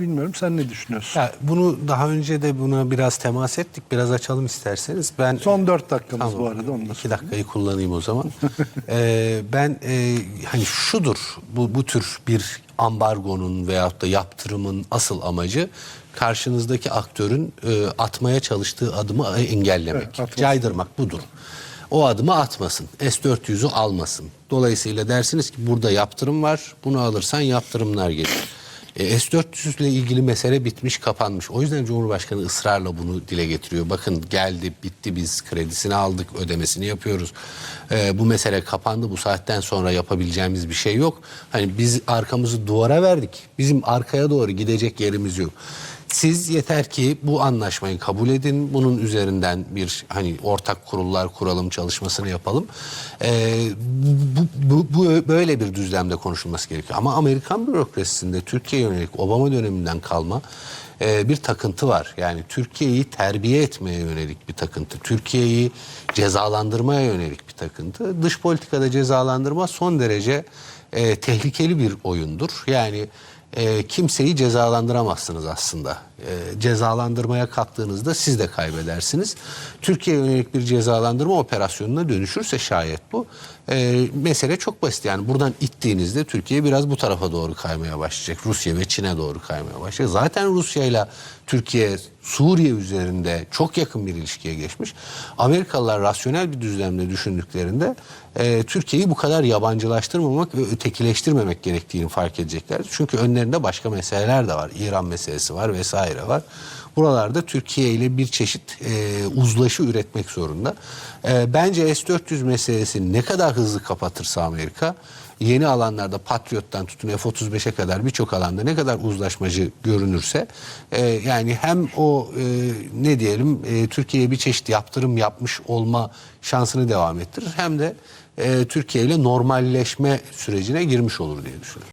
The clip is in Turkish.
Bilmiyorum sen ne düşünüyorsun? Ya bunu daha önce de buna biraz temas ettik. Biraz açalım isterseniz. Ben Son 4 dakikamız bu arada. Onu da iki dakikayı kullanayım o zaman. Ee, ben e, hani şudur bu, bu tür bir ambargonun veyahut da yaptırımın asıl amacı karşınızdaki aktörün e, atmaya çalıştığı adımı engellemek, Evet, atmasın. caydırmak budur. O adımı atmasın. S-400'ü almasın. Dolayısıyla dersiniz ki burada yaptırım var. Bunu alırsan yaptırımlar gelir. E, S-400 ile ilgili mesele bitmiş, kapanmış. O yüzden Cumhurbaşkanı ısrarla bunu dile getiriyor. Bakın geldi, bitti biz kredisini aldık, ödemesini yapıyoruz. E, bu mesele kapandı. Bu saatten sonra yapabileceğimiz bir şey yok. Hani biz arkamızı duvara verdik. Bizim arkaya doğru gidecek yerimiz yok. Siz yeter ki bu anlaşmayı kabul edin. Bunun üzerinden bir hani ortak kurullar kuralım çalışmasını yapalım. Ee, bu, bu, bu böyle bir düzlemde konuşulması gerekiyor. Ama Amerikan bürokrasisinde Türkiye yönelik Obama döneminden kalma e, bir takıntı var. Yani Türkiye'yi terbiye etmeye yönelik bir takıntı. Türkiye'yi cezalandırmaya yönelik bir takıntı. Dış politikada cezalandırma son derece e, tehlikeli bir oyundur. Yani e, kimseyi cezalandıramazsınız aslında. E, cezalandırmaya kalktığınızda siz de kaybedersiniz. Türkiye yönelik bir cezalandırma operasyonuna dönüşürse şayet bu e, mesele çok basit. Yani buradan ittiğinizde Türkiye biraz bu tarafa doğru kaymaya başlayacak. Rusya ve Çin'e doğru kaymaya başlayacak. Zaten Rusya ile Türkiye Suriye üzerinde çok yakın bir ilişkiye geçmiş. Amerikalılar rasyonel bir düzlemde düşündüklerinde e, Türkiye'yi bu kadar yabancılaştırmamak ve ötekileştirmemek gerektiğini fark edecekler. Çünkü önlerinde başka meseleler de var. İran meselesi var vesaire var. Buralarda Türkiye ile bir çeşit e, uzlaşı üretmek zorunda. E, bence S-400 meselesi ne kadar hızlı kapatırsa Amerika yeni alanlarda Patriot'tan tutun F-35'e kadar birçok alanda ne kadar uzlaşmacı görünürse e, yani hem o e, ne diyelim e, Türkiye'ye bir çeşit yaptırım yapmış olma şansını devam ettirir hem de e, Türkiye ile normalleşme sürecine girmiş olur diye düşünüyorum.